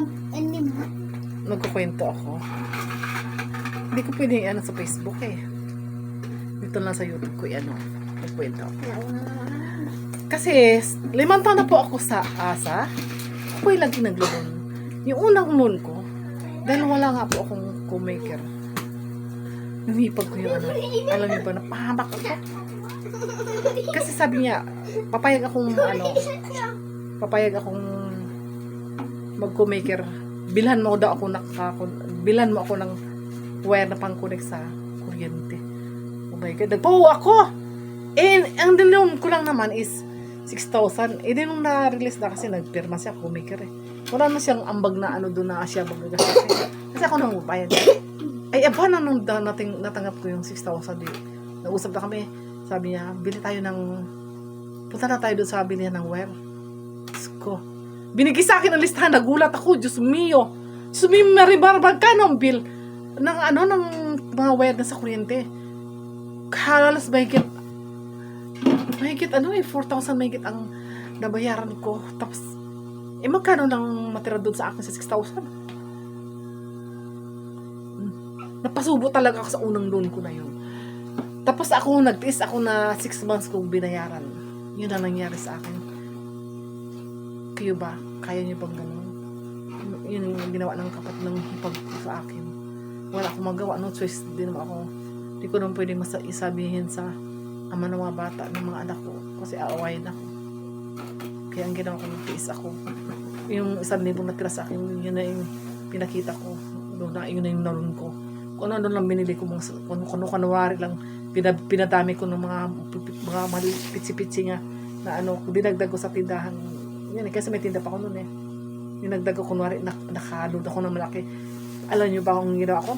Mo. Nagkukwento ako. Hindi ko pwede ano sa Facebook eh. Dito lang sa YouTube ko ano. Nagkwento ako. Kasi, limang taon na po ako sa ASA. Ako yung lagi nagloon. Yung unang loan ko, dahil wala nga po akong co-maker. Lumipag ko yung ano. Alam niyo ba, napahamak ako. Kasi sabi niya, papayag akong ano, papayag akong mag co-maker. Bilhan mo daw ako naka, bilhan mo ako ng wire na pang-connect sa kuryente. Oh my God, nagpawa ako! Eh, ang dinloan ko lang naman is 6,000. Eh, din nung na-release na kasi nagpirma siya, kumaker eh. Wala na siyang ambag na ano doon na siya magagastos. eh. Kasi ako nang upayag. Ay, aba na nung nating, natanggap ko yung 6,000 eh. Nag-usap na kami. Sabi niya, bili tayo ng, punta na tayo doon sa bilihan ng wire. Diyos. Binigay sa akin ang listahan, nagulat ako, Diyos mio. Diyos mio, maribarbag ka ng bill ng ano, ng mga wire na sa kuryente. Halos mahigit mahigit ano eh, 4,000 mahigit ang nabayaran ko. Tapos, eh magkano lang matira doon sa akin sa 6,000? Hmm. Napasubo talaga ako sa unang loan ko na yun. Tapos ako, nagtiis ako na 6 months kong binayaran. Yun ang nangyari sa akin. Kayo ba? Kaya niyo bang ganun? Yun yung ginawa ng kapat ng hipag sa akin. Wala akong magawa. No choice din naman ako. Hindi ko naman pwede isabihin sa ama ng mga bata, ng mga anak ko. Kasi aawayin ako. Kaya ang ginawa ko, nagtiis ako. Yung isang libong natira sa akin, yun na yung pinakita ko. Doon na, yun na yung naroon ko. Kung ano lang binili ko, mga, kung ano kanwari lang, pinad, pinadami ko ng mga, mga mali, pitsi-pitsi nga, na ano, dinagdag ko sa tindahan. Yan eh, kasi may tinda pa ako noon eh. Dinagdag ko, kunwari, nak, nakalod ako ng malaki. Alam niyo ba kung ginawa ko?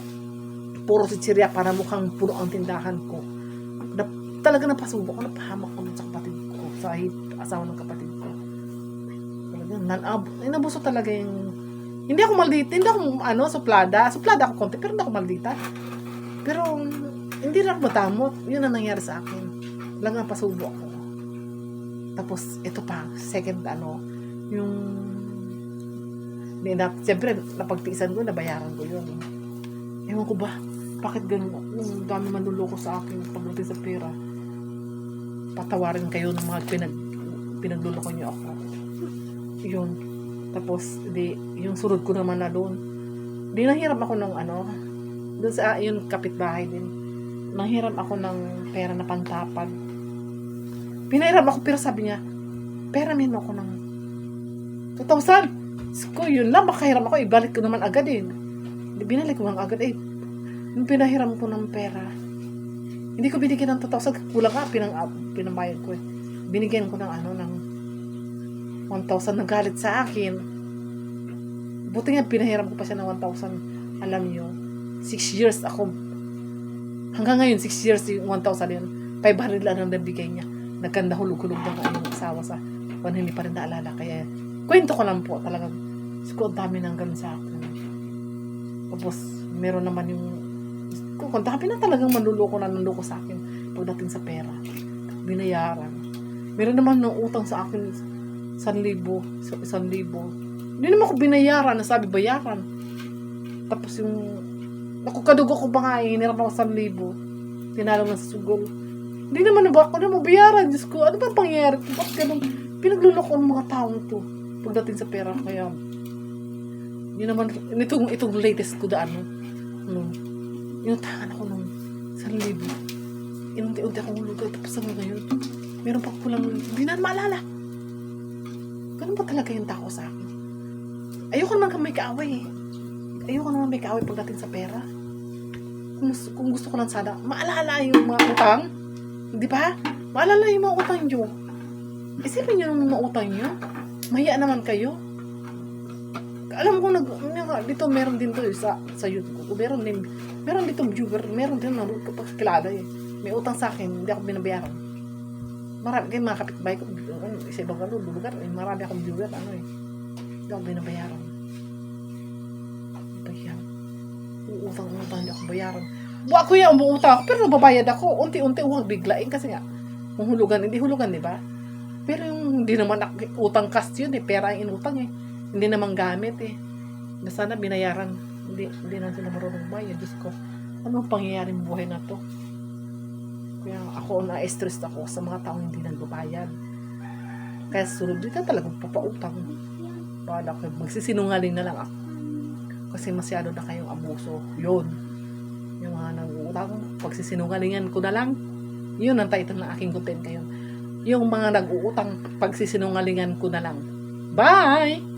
Puro chichirya para mukhang puno ang tindahan ko na, talaga napasubo ko, napahamak ko sa kapatid ko, sa asawa ng kapatid ko. Talaga, nan, ab, inabuso talaga yung, hindi ako maldita, hindi ako, ano, suplada, suplada ako konti, pero hindi ako maldita. Pero, hindi ako matamot, yun ang nangyari sa akin. Lang pasubo ako. Tapos, ito pa, second, ano, yung, na, siyempre, napagtiisan ko, nabayaran ko yun. Ewan ko ba, bakit ganun? Yung dami manluloko sa akin pagdating sa pera. Patawarin kayo ng mga pinag, pinagluloko niyo ako. Yun. Tapos, di, yung surod ko naman na doon. Di nahiram ako ng ano, doon sa, yun, kapitbahay din. Nahiram ako ng pera na pantapad. Pinahiram ako, pero sabi niya, pera min ako ng 2,000. Sko, yun lang, makahiram ako, ibalik ko naman agad eh. Binalik ko lang agad eh. Yung pinahiram ko ng pera, hindi ko binigyan ng 2,000. Kulang nga, pinang, uh, pinamayad ko eh. Binigyan ko ng ano, ng 1,000 nagalit sa akin. Buti nga, pinahiram ko pa siya ng 1,000. Alam niyo, 6 years ako. Hanggang ngayon, 6 years yung 1,000 yun. 500 lang ang nabigay niya. Nagkanda hulog-hulog ako yung asawa sa kung hindi pa rin naalala. Kaya, kwento ko lang po talagang. Ang dami nang ganun sa akin. Tapos, meron naman yung kung dami na talagang manluloko na nanloko sa akin pagdating sa pera. Binayaran. Meron naman ng utang sa akin 1,000, sa 1,000. Hindi naman ako binayaran, nasabi bayaran. Tapos yung Naku, kadugo ko ba nga eh, hinirap ako 1,000. Tinalo na sa sugol. Hindi naman ba ako na mabayaran, Diyos ko. Ano ba pangyayari? Bakit ganun? Pinagluloko ng mga taong to pagdating sa pera. Kaya, yun naman, itong, itong latest ko daan, no? Ano, inutangan ako nung sa libo. Inunti-unti akong hulugay. Tapos hanggang ngayon, meron pa kulang, hindi na maalala. Ganun ba talaga yung tao sa akin? Ayoko naman may kaaway eh. Ayoko naman may kaaway pagdating sa pera. Kung, kung gusto ko lang sana, maalala yung mga utang. Di ba? Maalala yung mga utang nyo. Isipin nyo yung mga utang nyo. Mahiya naman kayo alam ko nag dito meron din to eh, sa sa YouTube ko. Meron din meron dito viewer, meron din nanood ko kilala eh. May utang sa akin, hindi ako binabayaran. Marami kayo mga kapitbahay ko, ano, sa ibang ano, lugar, eh, marami akong viewer, ano eh. Hindi ako binabayaran. Bayan. Uutang-utang, hindi ako bayaran. Buwa ko yan, umuutang ako, pero nababayad ako. Unti-unti, huwag biglain kasi nga, kung hulugan, hindi hulugan, di ba? Pero yung hindi naman utang cash yun eh, pera ang inutang eh. Hindi naman gamit eh. Na sana binayaran. Hindi, hindi na sila marunong bayad. Diyos ko, ano ang pangyayari ng buhay na to? Kaya ako na-stress ako sa mga taong hindi nagbabayad. Kaya sunod din ka papautang. Bala ko, magsisinungaling na lang ako. Kasi masyado na kayong abuso. Yun. Yung mga nag-uutang, pagsisinungalingan ko na lang. Yun ang title ng aking content ngayon. Yung mga nag-uutang, pagsisinungalingan ko na lang. Bye!